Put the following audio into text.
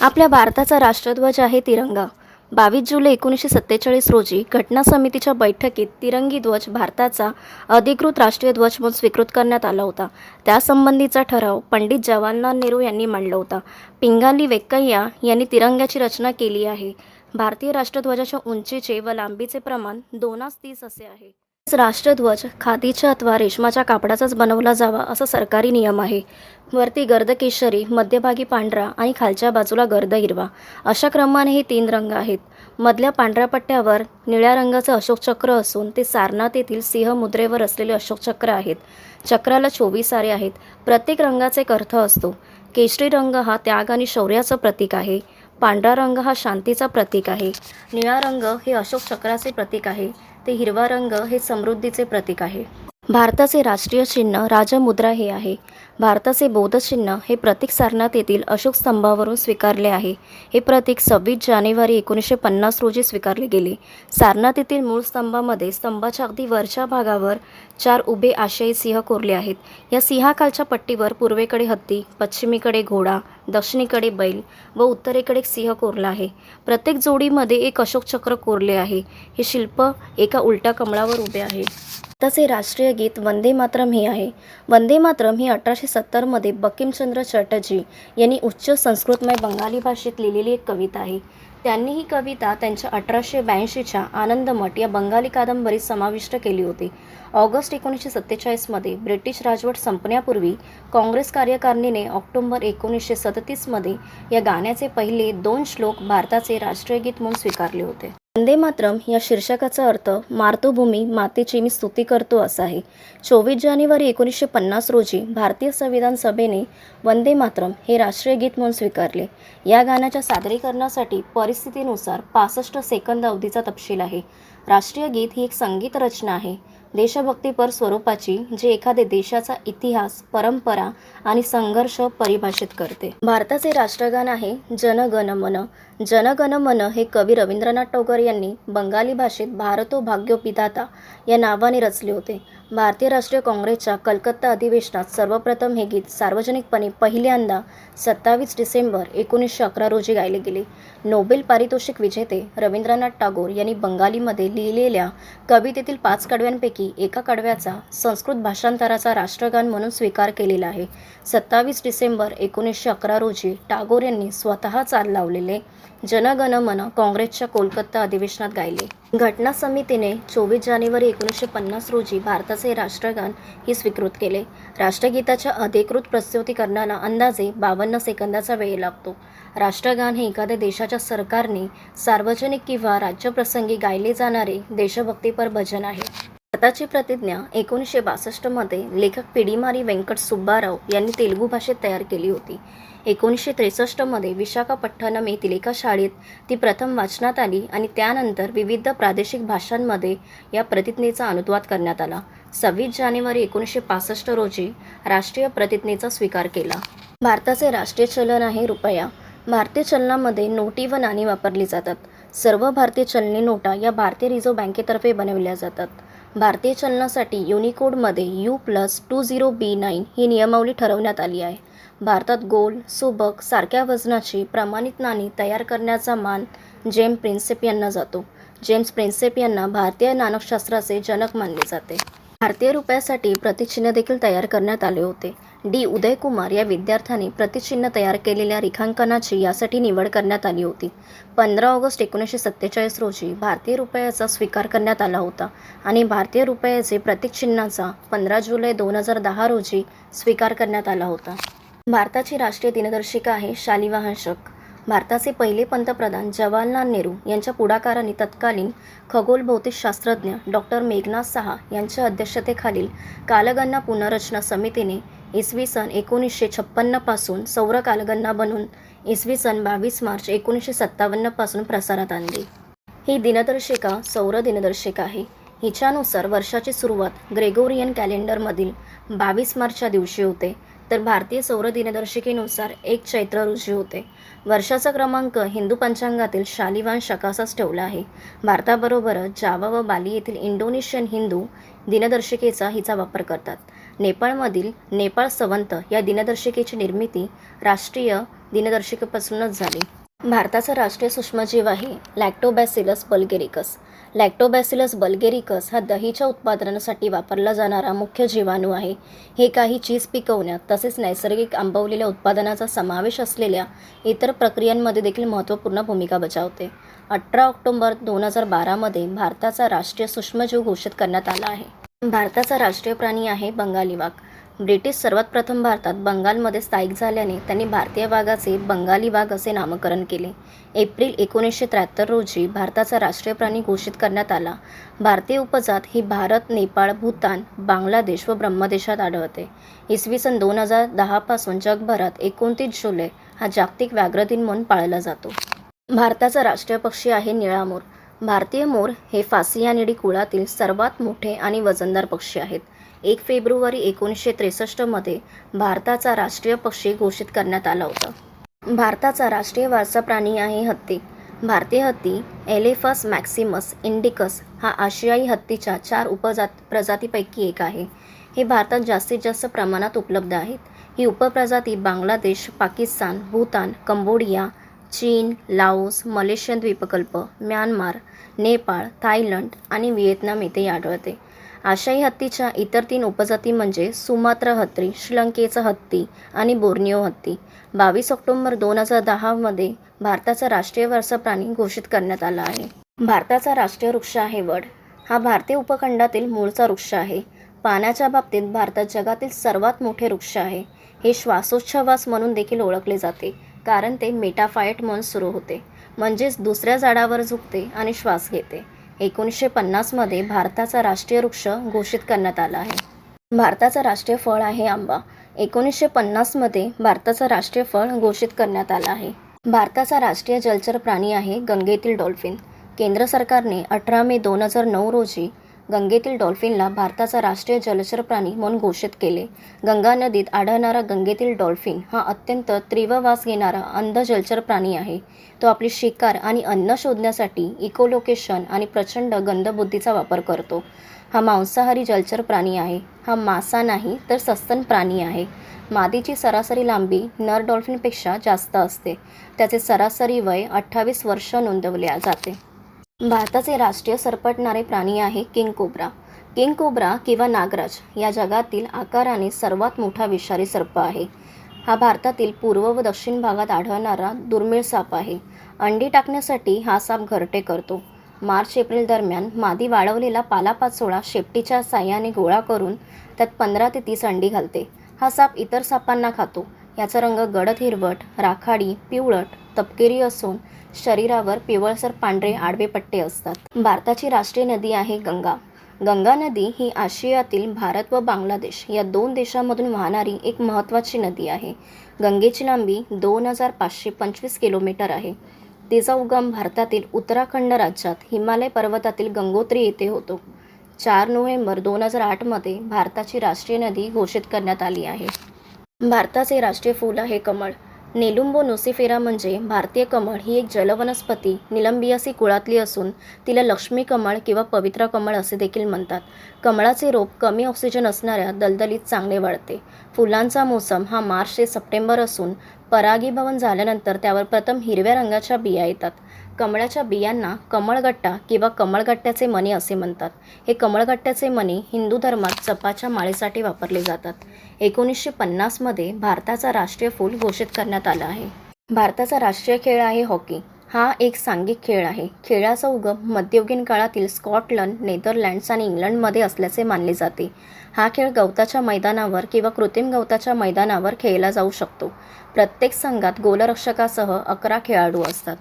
आपल्या भारताचा राष्ट्रध्वज आहे तिरंगा. बावीस जुलै एकोणीसशे सत्तेचाळीस रोजी घटना समितीच्या बैठकीत तिरंगी ध्वज भारताचा अधिकृत राष्ट्रीय ध्वज म्हणून स्वीकृत करण्यात आला होता. त्यासंबंधीचा ठराव पंडित जवाहरलाल नेहरू यांनी मांडला होता. पिंगाली वेंकय्या यांनी तिरंग्याची रचना केली आहे. भारतीय राष्ट्रध्वजाच्या उंचीचे व लांबीचे प्रमाण दोनास तीस असे आहे. राष्ट्रध्वज खादीच्या अथवा रेशमाच्या कापडाचाच बनवला जावा असा सरकारी नियम आहे. वरती गर्द केशरी मध्यभागी पांढरा आणि खालच्या बाजूला गर्द हिरवा. अशा क्रमाने हे तीन रंग आहेत. मधल्या पांढऱ्या पट्ट्यावर निळ्या रंगाचं अशोक चक्र असून ते सारनाथ येथील सिंह मुद्रेवर असलेले अशोक चक्र आहेत. चक्राला चोवीस सारे आहेत. प्रत्येक रंगाचा एक अर्थ असतो. केशरी रंग हा त्याग आणि शौर्याचं प्रतीक आहे. पांढरा रंग हा शांतीचा प्रतीक आहे. निळा रंग हे अशोक चक्राचे प्रतीक आहे. ते हिरवा रंग हे समृद्धीचे प्रतीक आहे. भारताचे राष्ट्रीय चिन्ह राजमुद्रा हे आहे. भारताचे बोधचिन्ह हे प्रतीक सारनाथ येथील अशोक स्तंभावरून स्वीकारले आहे. हे प्रतीक सव्वीस जानेवारी एकोणीसशे पन्नास रोजी स्वीकारले गेले. सारनाथ येथील मूळ स्तंभामध्ये स्तंभाच्या अगदी वरच्या भागावर चार उभे आशयी सिंह कोरले आहेत. या सिंहाखालच्या पट्टीवर पूर्वेकडे हत्ती पश्चिमेकडे घोडा दक्षिणेकडे बैल व उत्तरेकडे एक सिंह कोरला आहे. प्रत्येक जोडीमध्ये एक अशोक चक्र कोरले आहे. हे शिल्प एका उलट्या कमळावर उभे आहे. तसे राष्ट्रीय गीत वंदे मातरम हे आहे. वंदे मातरम ही अठराशे सत्तरमध्ये बकिमचंद्र चटर्जी यांनी उच्च संस्कृतमय बंगाली भाषेत लिहिलेली एक कविता आहे. त्यांनी ही कविता त्यांच्या अठराशे ब्याऐंशीच्या आनंदमठ या बंगाली कादंबरीत समाविष्ट केली होती. ऑगस्ट एकोणीसशे सत्तेचाळीसमध्ये ब्रिटिश राजवट संपण्यापूर्वी काँग्रेस कार्यकारिणीने ऑक्टोबर एकोणीसशे सदतीसमध्ये या गाण्याचे पहिले दोन श्लोक भारताचे राष्ट्रीय गीत म्हणून स्वीकारले होते. वंदे मातरम या शीर्षकाचा अर्थ मातृभूमी मातेची मी स्तुती करतो असा आहे. चोवीस जानेवारी एकोणीसशे पन्नास रोजी भारतीय संविधान सभेने वंदे मातरम हे राष्ट्रीय गीत म्हणून स्वीकारले. या गाण्याच्या सादरीकरणासाठी परिस्थितीनुसार पासष्ट सेकंद अवधीचा तपशील आहे. राष्ट्रीय गीत ही एक संगीत रचना आहे. देशभक्तीपर स्वरूपाची जे एखाद्या देशाचा इतिहास परंपरा आणि संघर्ष परिभाषित करते. भारताचे राष्ट्रगान आहे जन गण मन जन गण मन हे कवी रवींद्रनाथ टागोर यांनी बंगाली भाषेत भारतो भाग्योपिदाता या नावाने रचले होते. भारतीय राष्ट्रीय काँग्रेसच्या कलकत्ता अधिवेशनात सर्वप्रथम हे गीत सार्वजनिकपणे पहिल्यांदा सत्तावीस डिसेंबर एकोणीसशे अकरा रोजी गायले गेले. नोबेल पारितोषिक विजेते रवींद्रनाथ टागोर यांनी बंगालीमध्ये लिहिलेल्या कवितेतील पाच कडव्यांपैकी एका कडव्याचा संस्कृत भाषांतराचा राष्ट्रगान म्हणून स्वीकार केलेला आहे. सत्तावीस डिसेंबर एकोणीसशे अकरा रोजी टागोर यांनी स्वतः चाल लावलेले जनगण मन काँग्रेसच्या कोलकाता अधिवेशनात गायले. घटना समितीने चोवीस जानेवारी एकोणीसशे पन्नास रोजी भारताचे राष्ट्रगान ही स्वीकृत केले. राष्ट्रगीताच्या अधिकृत प्रस्तुतीकरणाला अंदाजे बावन्न सेकंदाचा वेळ लागतो. राष्ट्रगान हे एखाद्या देशाच्या सरकारने सार्वजनिक किंवा राज्यप्रसंगी गायले जाणारे देशभक्तीपर भजन आहे. भारताची प्रतिज्ञा एकोणीसशे बासष्टमध्ये लेखक पिडीमारी व्यंकट सुब्बाराव यांनी तेलुगू भाषेत तयार केली होती. एकोणीसशे त्रेसष्टमध्ये विशाखापट्टणम येथील एका शाळेत ती प्रथम वाचनात आली आणि त्यानंतर विविध प्रादेशिक भाषांमध्ये या प्रतिज्ञेचा अनुवाद करण्यात आला. सव्वीस जानेवारी एकोणीसशे पासष्ट रोजी राष्ट्रीय प्रतिज्ञेचा स्वीकार केला. भारताचे राष्ट्रीय चलन आहे रुपया. भारतीय चलनामध्ये नोटी व नाणी वापरली जातात. सर्व भारतीय चलनी नोटा या भारतीय रिझर्व्ह बँकेतर्फे बनविल्या जातात. भारतीय चलनासाठी युनिकोडमध्ये U plus two zero B nine ही नियमावली ठरवण्यात आली आहे. भारतात गोल सुबक सारख्या वजनाची प्रमाणित नाणी तयार करण्याचा मान जेम्स प्रिन्सेप यांना जातो. जेम्स प्रिन्सेप यांना भारतीय नाणकशास्त्राचे जनक मानले जाते. भारतीय रुपयासाठी प्रतिचिन्ह देखील तयार करण्यात आले होते. डी. उदयकुमार या विद्यार्थ्याने प्रतिचिन्ह तयार केलेल्या रेखांकनाची यासाठी निवड करण्यात आली होती. पंधरा ऑगस्ट एकोणीसशे सत्तेचाळीस रोजी भारतीय रुपयाचा स्वीकार करण्यात आला होता आणि भारतीय रुपयाचे प्रतिचिन्हाचा पंधरा जुलै दोन हजार दहा रोजी स्वीकार करण्यात आला होता. भारताची राष्ट्रीय दिनदर्शिका आहे शालिवाहन शक. भारताचे पहिले पंतप्रधान जवाहरलाल नेहरू यांच्या पुढाकाराने तत्कालीन खगोल भौतिकशास्त्रज्ञ डॉक्टर मेघनाथ सहा यांच्या अध्यक्षतेखालील कालगणना पुनर्रचना समितीने इसवी सन एकोणीसशे छप्पन्नपासून सौर कालगणना बनून इसवी सन बावीस मार्च एकोणीसशे सत्तावन्नपासून प्रसारात आणली. ही दिनदर्शिका सौर दिनदर्शिका आहे. हिच्यानुसार वर्षाची सुरुवात ग्रेगोरियन कॅलेंडरमधील बावीस मार्चच्या दिवशी होते. तर भारतीय सौर दिनदर्शिकेनुसार एक चैत्र ऋषी होते. वर्षाचा क्रमांक हिंदू पंचांगातील शालिवान शकासाच ठेवला आहे. भारताबरोबरच जावा व बाली येथील इंडोनेशियन हिंदू दिनदर्शिकेचा हिचा वापर करतात. नेपाळमधील नेपाळ संवंत या दिनदर्शिकेची निर्मिती राष्ट्रीय दिनदर्शिकेपासूनच झाली. भारताचा राष्ट्रीय सूक्ष्मजीव आहे लॅक्टोबॅसिलस बल्गेरिकस लॅक्टोबॅसिलस बल्गेरिकस हा दहीच्या उत्पादनासाठी वापरला जाणारा मुख्य जीवाणू आहे. हे काही चीज पिकवण्यात तसेच नैसर्गिक आंबवलेल्या उत्पादनाचा समावेश असलेल्या इतर प्रक्रियांमध्ये देखील महत्त्वपूर्ण भूमिका बजावते. अठरा ऑक्टोबर दोन हजार बारामध्ये भारताचा राष्ट्रीय सूक्ष्मजीव घोषित करण्यात आला आहे. भारताचा राष्ट्रीय प्राणी आहे बंगाली वाघ. ब्रिटिश सर्वात प्रथम भारतात बंगालमध्ये स्थायिक झाल्याने त्यांनी भारतीय वाघाचे बंगाली वाघ असे नामकरण केले. एप्रिल एकोणीसशे त्र्याहत्तर रोजी भारताचा राष्ट्रीय प्राणी घोषित करण्यात आला. भारतीय उपजात ही भारत नेपाळ भूतान बांगलादेश व ब्रह्मदेशात आढळते. इसवी सन दोन हजार दहापासून जगभरात एकोणतीस जुलै हा जागतिक व्याघ्र दिन म्हणून पाळला जातो. भारताचा राष्ट्रीय पक्षी आहे निळा मोर भारतीय मोर हे फासियानिडी कुळातील सर्वात मोठे आणि वजनदार पक्षी आहेत. एक फेब्रुवारी एकोणीसशे त्रेसष्टमध्ये भारताचा राष्ट्रीय पक्षी घोषित करण्यात आला होता. भारताचा राष्ट्रीय वारसा प्राणी आहे हत्ती. भारतीय हत्ती एलेफस मॅक्सिमस इंडिकस हा आशियाई हत्तीच्या चार उपजात प्रजातीपैकी एक आहे. हे भारतात जास्तीत जास्त प्रमाणात उपलब्ध आहेत. ही उपप्रजाती बांगलादेश पाकिस्तान भूतान कंबोडिया चीन लाओस मलेशियन द्वीपकल्प म्यानमार नेपाळ थायलंड आणि व्हिएतनाम येथे आढळते. आशियाई हत्तीच्या इतर तीन उपजाती म्हणजे सुमात्रा हत्ती श्रीलंकेचा हत्ती आणि बोर्निओ हत्ती. बावीस ऑक्टोबर दोन हजार दहामध्ये भारताचा राष्ट्रीय वारसा प्राणी घोषित करण्यात आला आहे. भारताचा राष्ट्रीय वृक्ष आहे वड. हा भारतीय उपखंडातील मूळचा वृक्ष आहे. पाण्याच्या बाबतीत भारतात जगातील सर्वात मोठे वृक्ष आहे. हे श्वासोच्छवास म्हणून देखील ओळखले जाते कारण ते मेटाफायट म्हणून सुरू होते म्हणजेच दुसऱ्या झाडावर झुकते आणि श्वास घेते. एकोणीसशे पन्नासमध्ये भारताचा राष्ट्रीय वृक्ष घोषित करण्यात आला आहे. भारताचा राष्ट्रीय फळ आहे आंबा. एकोणीसशे पन्नासमध्ये भारताचा राष्ट्रीय फळ घोषित करण्यात आला आहे. भारताचा राष्ट्रीय जलचर प्राणी आहे गंगेतील डॉल्फिन. केंद्र सरकारने अठरा मे दोन हजार नऊ रोजी गंगेतील डॉल्फिनला भारताचा राष्ट्रीय जलचर प्राणी म्हणून घोषित केले. गंगा नदीत आढळणारा गंगेतील डॉल्फिन हा अत्यंत तीव्र वास घेणारा अंध जलचर प्राणी आहे. तो आपली शिकार आणि अन्न शोधण्यासाठी इकोलोकेशन आणि प्रचंड गंधबुद्धीचा वापर करतो. हा मांसाहारी जलचर प्राणी आहे. हा मासा नाही तर सस्तन प्राणी आहे. मादीची सरासरी लांबी नर डॉल्फिनपेक्षा जास्त असते. त्याचे सरासरी वय अठ्ठावीस वर्ष नोंदवले जाते. भारताचे राष्ट्रीय सरपटणारे प्राणी आहे किंग कोब्रा. किंग कोब्रा किंवा नागराज या जगातील आकाराने सर्वात मोठा विषारी सर्प आहे. हा भारतातील पूर्व व दक्षिण भागात आढळणारा दुर्मिळ साप आहे. अंडी टाकण्यासाठी हा साप घरटे करतो. मार्च एप्रिल दरम्यान मादी वाढवलेला पालापाचोळा शेपटीच्या साह्याने गोळा करून त्यात पंधरा ते तीस अंडी घालते. हा साप इतर सापांना खातो. याचा रंग गडद हिरवट राखाडी पिवळट तपकिरी असून शरीरावर पिवळसर पांढरे आडवे पट्टे असतात. भारताची राष्ट्रीय नदी आहे गंगा. गंगा नदी ही आशियातील भारत व बांगलादेश या दोन देशांमधून वाहणारी एक महत्त्वाची नदी आहे. गंगेची लांबी दोन हजार पाचशे पंचवीस किलोमीटर आहे. तिचा उगम भारतातील उत्तराखंड राज्यात हिमालय पर्वतातील गंगोत्री येथे होतो. चार नोव्हेंबर दोन हजार आठमध्ये भारताची राष्ट्रीय नदी घोषित करण्यात आली आहे. भारताचे राष्ट्रीय फूल आहे कमळ. नेलुंबो नोसिफेरा म्हणजे भारतीय कमळ ही एक जलवनस्पती निलंबियासी कुळातली असून तिला लक्ष्मी कमळ किंवा पवित्र कमळ असे देखील म्हणतात. कमळाचे रोप कमी ऑक्सिजन असणाऱ्या दलदलीत चांगले वाढते फुलांचा मोसम हा मार्च ते सप्टेंबर असून परागीभवन झाल्यानंतर त्यावर प्रथम हिरव्या रंगाच्या बिया येतात. कमळाच्या बियांना कमळगट्टा किंवा कमळगट्ट्याचे मणी असे म्हणतात. हे कमळगट्ट्याचे मणी हिंदू धर्मात जपाच्या माळेसाठी वापरले जातात. एकोणीसशे पन्नासमध्ये भारताचा राष्ट्रीय फूल घोषित करण्यात आला आहे. भारताचा राष्ट्रीय खेळ आहे हॉकी. हा एक सांघिक खेळ आहे. खेळाचा उगम मध्ययुगीन काळातील स्कॉटलंड नेदरलँड्स आणि इंग्लंडमध्ये असल्याचे मानले जाते. हा खेळ गवताच्या मैदानावर किंवा कृत्रिम गवताच्या मैदानावर खेळला जाऊ शकतो. प्रत्येक संघात गोलरक्षकासह अकरा खेळाडू असतात.